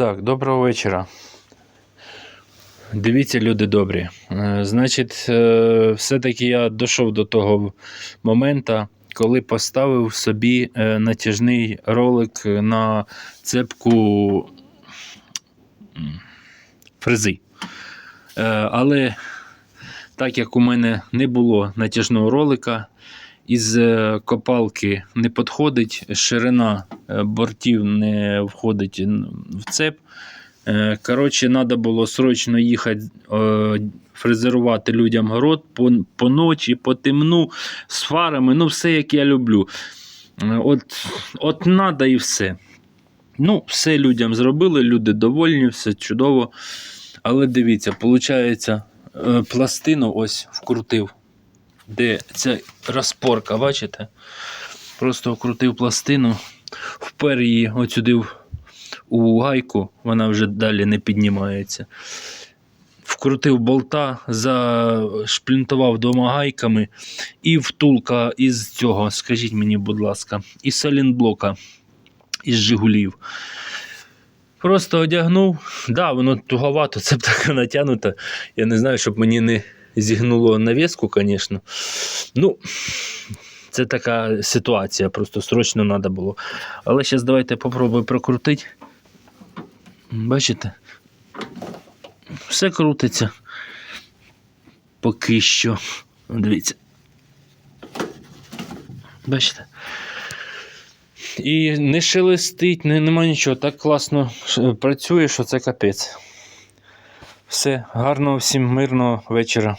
Так, доброго вечора. Дивіться, люди добрі. Е, Значить, е, все-таки я дійшов до того моменту, коли поставив собі е, натяжний ролик на цепку фрези. Але так як у мене не було натяжного ролика, із е, копалки не підходить, ширина е, бортів не входить в цеп. Е, Коротше, треба було срочно їхати фрезерувати людям город по, по ночі, по темну, з фарами, ну все як я люблю. От, от треба і все. Ну, все людям зробили, люди довольні, все чудово. Але дивіться, виходить, пластину ось вкрутив, де ця розпорка, бачите? Просто вкрутив пластину, впер її отсюди в- у гайку, вона вже далі не піднімається. Вкрутив болта, зашплінтував двома гайками і втулка із цього, скажіть мені, будь ласка, із салінблока, із Жигулів. Просто одягнув. Да, воно туговато, це така натягнута. Я не знаю, щоб мені не зігнуло навіску, звісно. Ну, це така ситуація, просто срочно треба було. Але зараз давайте попробую прокрутити. Бачите? Все крутиться. Поки що. Дивіться. Бачите? І не шелестить, не, нема нічого. Так класно працює, що це капець. Все, гарного всім мирного вечора.